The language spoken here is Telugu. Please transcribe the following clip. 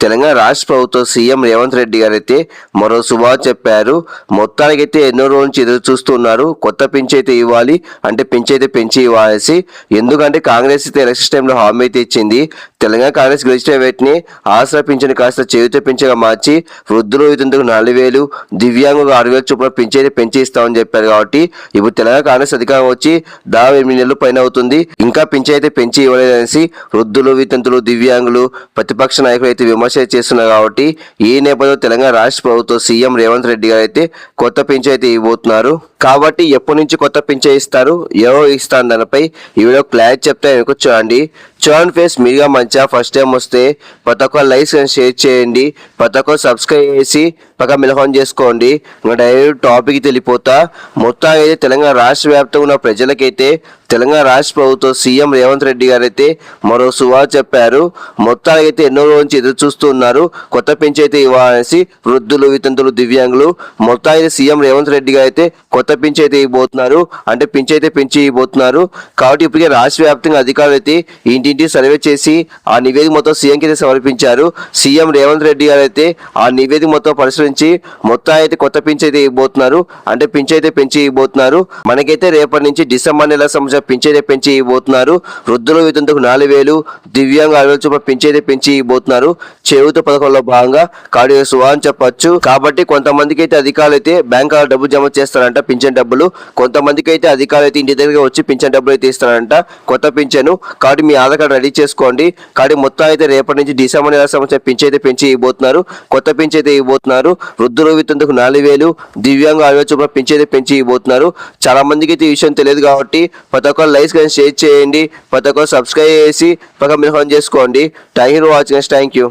తెలంగాణ రాష్ట్ర ప్రభుత్వం సీఎం రేవంత్ రెడ్డి గారు అయితే మరో శుభాలు చెప్పారు. మొత్తానికైతే ఎన్నో రోజుల నుంచి ఎదురు చూస్తున్నారు. కొత్త పెంచి అయితే ఇవ్వాలి అంటే పెంచి అయితే పెంచి ఇవ్వాల్సి ఎందుకంటే కాంగ్రెస్ అయితే ఎలక్షన్ టైంలో హామీ అయితే ఇచ్చింది. తెలంగాణ కాంగ్రెస్ గెలిచిన వేటిని ఆసరా పింఛను కాస్త చేయుత పింఛగా మార్చి వృద్ధులు వితంతుకు నాలుగు వేలు దివ్యాంగులకు ఆరు వేలు చొప్పున పెంచి అయితే పెంచి ఇస్తామని చెప్పారు కాబట్టి ఇప్పుడు తెలంగాణ కాంగ్రెస్ అధికారం వచ్చి దాదాపు ఎనిమిది నెలలు పైన అవుతుంది. ఇంకా పెంచి అయితే పెంచి ఇవ్వలేదనేసి వృద్ధులు వితంతులు దివ్యాంగులు ప్రతిపక్ష నాయకులు అయితే విమర్శ చేస్తున్నారు కాబట్టి ఈ నేపథ్యంలో తెలంగాణ రాష్ట్ర ప్రభుత్వం సీఎం రేవంత్ రెడ్డి గారు అయితే కొత్త పెంచి అయితే ఇవ్వబోతున్నారు. కాబట్టి ఎప్పటి నుంచి కొత్త పింఛన్ ఇస్తారు? ఎవరు ఇస్తారు? దానిపై ఈ వీడియో క్లారిటీ చెప్తే వెనుక చూడండి చూడండి ఫేస్ మీరుగా మంచిగా ఫస్ట్ టైం వస్తే ప్రతి ఒక్క లైక్స్ అండ్ షేర్ చేయండి. ప్రతి ఒక్క సబ్స్క్రైబ్ చేసి పక్క మిలహం చేసుకోండి. ఇంకా డైరెక్ట్ టాపిక్ తెలిపోతా మొత్తం అయితే తెలంగాణ రాష్ట్ర వ్యాప్తంగా ఉన్న ప్రజలకైతే తెలంగాణ రాష్ట్ర ప్రభుత్వం సీఎం రేవంత్ రెడ్డి గారు అయితే మరో సువార్ చెప్పారు. మొత్తానికైతే ఎన్నో రోజు నుంచి ఎదురు చూస్తున్నారు కొత్త పెంచి అయితే ఇవ్వాలనేసి వృద్ధులు వితంతులు దివ్యాంగులు మొత్తానికి సీఎం రేవంత్ రెడ్డి గారు అయితే కొత్త పెంచి అయితే ఇవ్వబోతున్నారు. అంటే పెంచి అయితే పెంచి ఇవ్వబోతున్నారు. కాబట్టి ఇప్పటికే రాష్ట్ర వ్యాప్తంగా అధికారులు అయితే ఇంటింటి సర్వే చేసి ఆ నివేదిక మొత్తం సీఎంకి అయితే సమర్పించారు. సీఎం రేవంత్ రెడ్డి గారు అయితే ఆ నివేదిక మొత్తం పరిశీలించి మొత్తం అయితే కొత్త పెంచి అయితే ఇవ్వబోతున్నారు. అంటే పెంచి అయితే పెంచి ఇవ్వబోతున్నారు. మనకైతే రేపటి నుంచి డిసెంబర్ నెల సంవత్సరం పెంచి అయితే పెంచి ఇవ్వబోతున్నారు. వృద్ధుల వితంతుకు నాలుగు వేలు దివ్యాంగ అరవై చొప్పున పెంచి అయితే పెంచి ఇవ్వబోతున్నారు. చేయూత పథకంలో భాగంగా కాడి సువా అని కాబట్టి కొంతమందికి అయితే అధికారులు అయితే బ్యాంక్ డబ్బు జమ చేస్తారంట. పింఛన్ డబ్బులు. కొంతమందికి అయితే అధికారులు అయితే ఇంటి దగ్గర వచ్చి పింఛన్ డబ్బులు అయితే ఇస్తారంట. కొత్త పింఛను. కాబట్టి మీ ఆధార్ కార్డు రెడీ చేసుకోండి. కాబట్టి మొత్తం అయితే రేపటి నుంచి డిసెంబర్ నెల సంవత్సరం పింఛ అయితే పెంచి ఇవ్వబోతున్నారు కొత్త పింఛ అయితే ఇవ్వబోతున్నారు. వృద్ధులు వితంతుకు నాలుగు వేలు దివ్యాంగ అరవై వేల చొప్పున అయితే పెంచి ఇవ్వబోతున్నారు చాలా మందికి అయితే ఈ విషయం తెలియదు కాబట్టి ప్రతి ఒక్కరు లైక్స్ కానీ షేర్ చేయండి ప్రతి ఒక్కరు సబ్స్క్రైబ్ చేసి పక్క మిలహం చేసుకోండి. Thank you watching thank you.